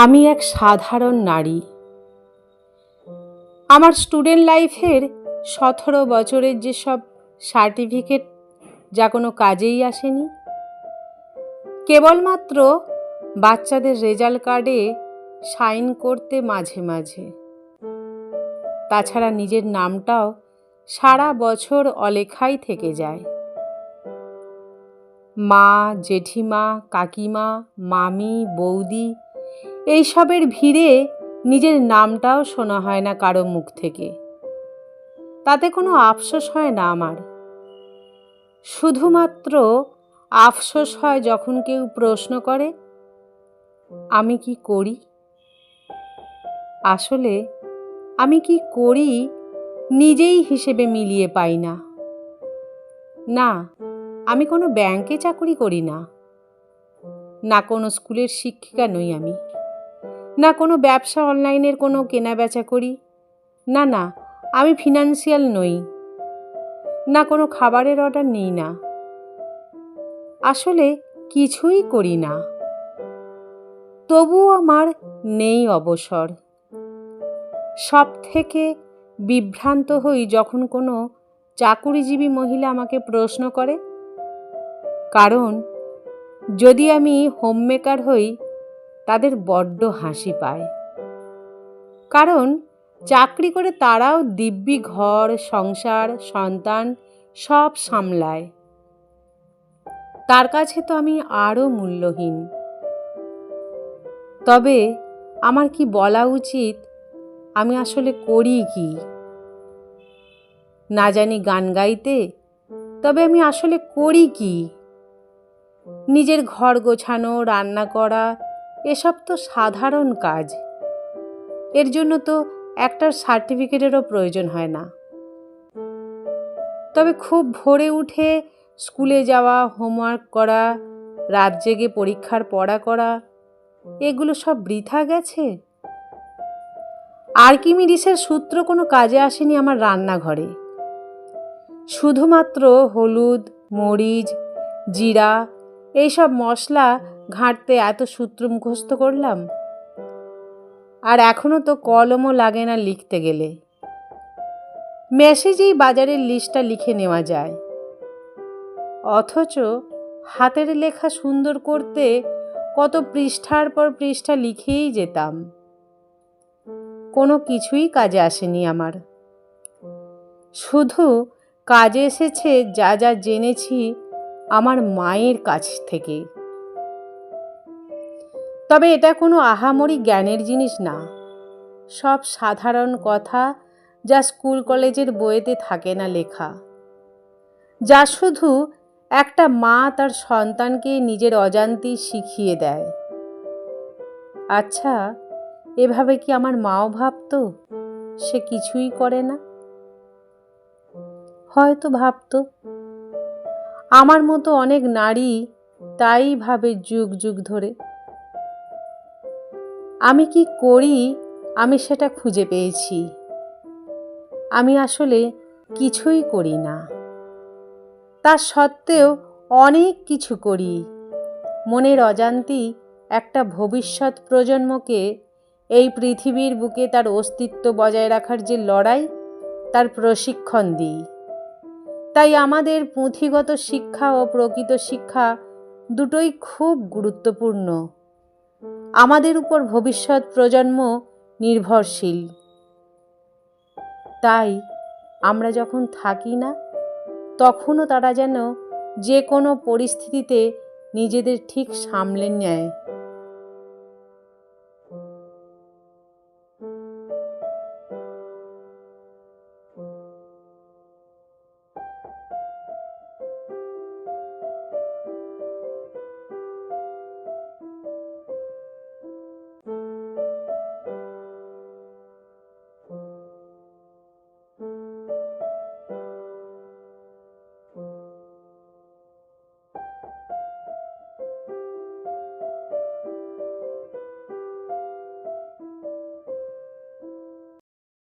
আমি এক সাধারণ নারী। আমার স্টুডেন্ট লাইফের সতেরো বছরের যেসব সার্টিফিকেট যা কোনো কাজেই আসেনি, কেবলমাত্র বাচ্চাদের রেজাল্ট কার্ডে সাইন করতে মাঝে মাঝে। তাছাড়া নিজের নামটাও সারা বছর অলেখাই থেকে যায়। মা, জেঠিমা, কাকিমা, মামি, বৌদি এইসবের ভিড়ে নিজের নামটাও শোনা হয় না কারও মুখ থেকে। তাতে কোনো আফসোস হয় না আমার। শুধুমাত্র আফসোস হয় যখন কেউ প্রশ্ন করে, আমি কি করি? আসলে আমি কি করি নিজেই হিসেবে মিলিয়ে পাই না। না, আমি কোনো ব্যাংকে চাকরি করি না। না কোনো স্কুলের শিক্ষিকা নই আমি। না কোনো ব্যবসা অনলাইনের কোনো কেনা বেচা করি? না না, আমি ফিনান্সিয়াল নই। না কোনো খাবারের অর্ডার নিই না। আসলে কিছুই করি না। তবুও আমার নেই অবসর। সব থেকে বিভ্রান্ত হই যখন কোনো চাকুরিজীবী মহিলা আমাকে প্রশ্ন করে, কারণ যদি আমি হোমমেকার হই তাদের বড্ড হাসি পায়। কারণ চাকরি করে তারাও দিব্যি ঘর, সংসার, সন্তান সব সামলায়। তার কাছে তো আমি আরও মূল্যহীন। তবে আমার কি বলা উচিত, আমি আসলে করি কি? না জানি গান গাইতে, তবে আমি আসলে করি কি? নিজের ঘর গোছানো, রান্না করা এসব তো সাধারণ কাজ। এর জন্য তো একটার সার্টিফিকেটেরও প্রয়োজন হয় না। তবে খুব ভোরে উঠে স্কুলে যাওয়া, হোমওয়ার্ক করা, রাত জেগে পরীক্ষার পড়া করা, এগুলো সব বৃথা গেছে? আর্কিমিডিসের সূত্র কোনো কাজে আসেনি আমার রান্নাঘরে। শুধুমাত্র হলুদ, মরিচ, জিরা, এইসব মশলা ঘাঁটতে এত সূত্র মুখস্থ করলাম? আর এখনও তো কলমও লাগে না লিখতে গেলে। মেসেজেই বাজারের লিস্টটা লিখে নেওয়া যায়। অথচ হাতের লেখা সুন্দর করতে কত পৃষ্ঠার পর পৃষ্ঠা লিখেই যেতাম। কোনো কিছুই কাজে আসেনি আমার। শুধু কাজে এসেছে যা যা জেনেছি আমার মায়ের কাছ থেকে। তবে এটা কোনো আহামরি জ্ঞানের জিনিস না। সব সাধারণ কথা যা স্কুল কলেজের বইয়েতে থাকে না লেখা। যা শুধু একটা মা তার সন্তানকে নিজের অজান্তেই শিখিয়ে দেয়। আচ্ছা এভাবে কি আমার মাও ভাবতো? সে কিছুই করে না। হয়তো ভাবতো। আমার মতো অনেক নারী তাই ভাবে যুগ যুগ ধরে। আমি কি করি? আমি সেটা খুঁজে পেয়েছি। আমি আসলে কিছুই করি না। তা সত্ত্বেও অনেক কিছু করি। মনের অজান্তি একটা ভবিষ্যৎ প্রজন্মকে এই পৃথিবীর বুকে তার অস্তিত্ব বজায় রাখার যে লড়াই, তার প্রশিক্ষণ দিই। তাই আমাদের পুঁথিগত শিক্ষা ও প্রকৃত শিক্ষা দুটোই খুব গুরুত্বপূর্ণ। আমাদের উপর ভবিষ্যৎ প্রজন্ম নির্ভরশীল। তাই আমরা যখন থাকি না, তখনও তারা যেন যে কোনো পরিস্থিতিতে নিজেদের ঠিক সামলে নেয়।